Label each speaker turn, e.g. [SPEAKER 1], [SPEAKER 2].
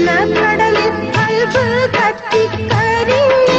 [SPEAKER 1] ஞான கடலில் அல்பு கத்தி கரிங்க